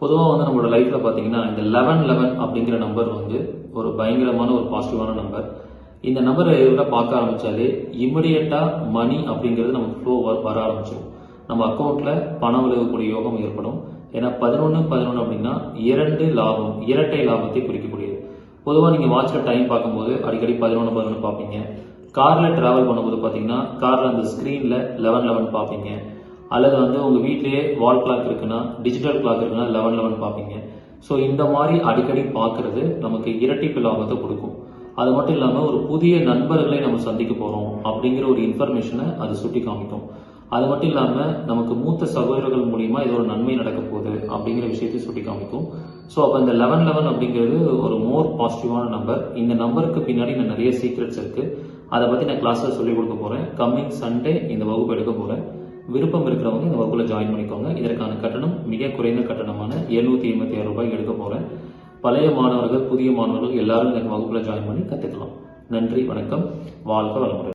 பொதுவாக வந்து நம்மளோட லைஃப்பில் பார்த்தீங்கன்னா இந்த லெவன் லெவன் அப்படிங்கிற நம்பர் வந்து ஒரு பயங்கரமான ஒரு பாசிட்டிவான நம்பர் இந்த நம்பரை எல்லாம் பார்க்க ஆரம்பிச்சாலே இமிடியட்டாக மணி அப்படிங்கிறது நமக்கு ஃப்ளோ வர ஆரம்பிச்சிடும் நம்ம அக்கௌண்ட்ல பணம் விலகக்கூடிய யோகம் ஏற்படும். ஏன்னா பதினொன்று பதினொன்று அப்படின்னா இரண்டு லாபம் இரட்டை லாபத்தை குறிக்கக்கூடியது. பொதுவாக நீங்கள் வாட்சில் டைம் பார்க்கும்போது அடிக்கடி பதினொன்று பதினொன்று பார்ப்பீங்க. காரில் ட்ராவல் பண்ணும்போது பார்த்தீங்கன்னா காரில் அந்த ஸ்க்ரீனில் லெவன் லெவன் பார்ப்பீங்க. அல்லது வந்து உங்கள் வீட்லேயே வால் கிளாக் இருக்குன்னா டிஜிட்டல் கிளாக் இருக்குன்னா லெவன் லெவன் பார்ப்பீங்க. ஸோ இந்த மாதிரி அடிக்கடி பார்க்கறது நமக்கு இரட்டிப்பு லாபத்தை கொடுக்கும். அது மட்டும் இல்லாமல் ஒரு புதிய நண்பர்களை நம்ம சந்திக்க போகிறோம் அப்படிங்கிற ஒரு இன்ஃபர்மேஷனை அது சுட்டி காமிக்கும். அது மட்டும் இல்லாமல் நமக்கு மூத்த சகோதரர்கள் மூலிமா இது ஒரு நன்மை நடக்க போகுது அப்படிங்கிற விஷயத்தை சுட்டி காமிக்கும். ஸோ அப்போ இந்த லெவன் லெவன் அப்படிங்கிறது ஒரு மோர் பாசிட்டிவான நம்பர் இந்த நம்பருக்கு பின்னாடி நான் நிறைய சீக்ரெட்ஸ் இருக்குது அதை பற்றி நான் கிளாஸில் சொல்லிக் கொடுக்க போகிறேன் கம்மிங் சண்டே இந்த வகுப்பு எடுக்க போகிறேன் விருப்பம் இருக்கிறவங்க இந்த வகுப்பில் ஜாயின் பண்ணிக்கோங்க. இதற்கான கட்டணம் மிக குறைந்த கட்டணமான எழுநூற்றி ஐம்பத்தி ஆறு ரூபாய் எடுக்க போகிறேன் பழைய மாணவர்கள் புதிய மாணவர்கள் எல்லாரும் இந்த வகுப்பில் ஜாயின் பண்ணி கற்றுக்கலாம் நன்றி வணக்கம். வாழ்க வளமுடன்.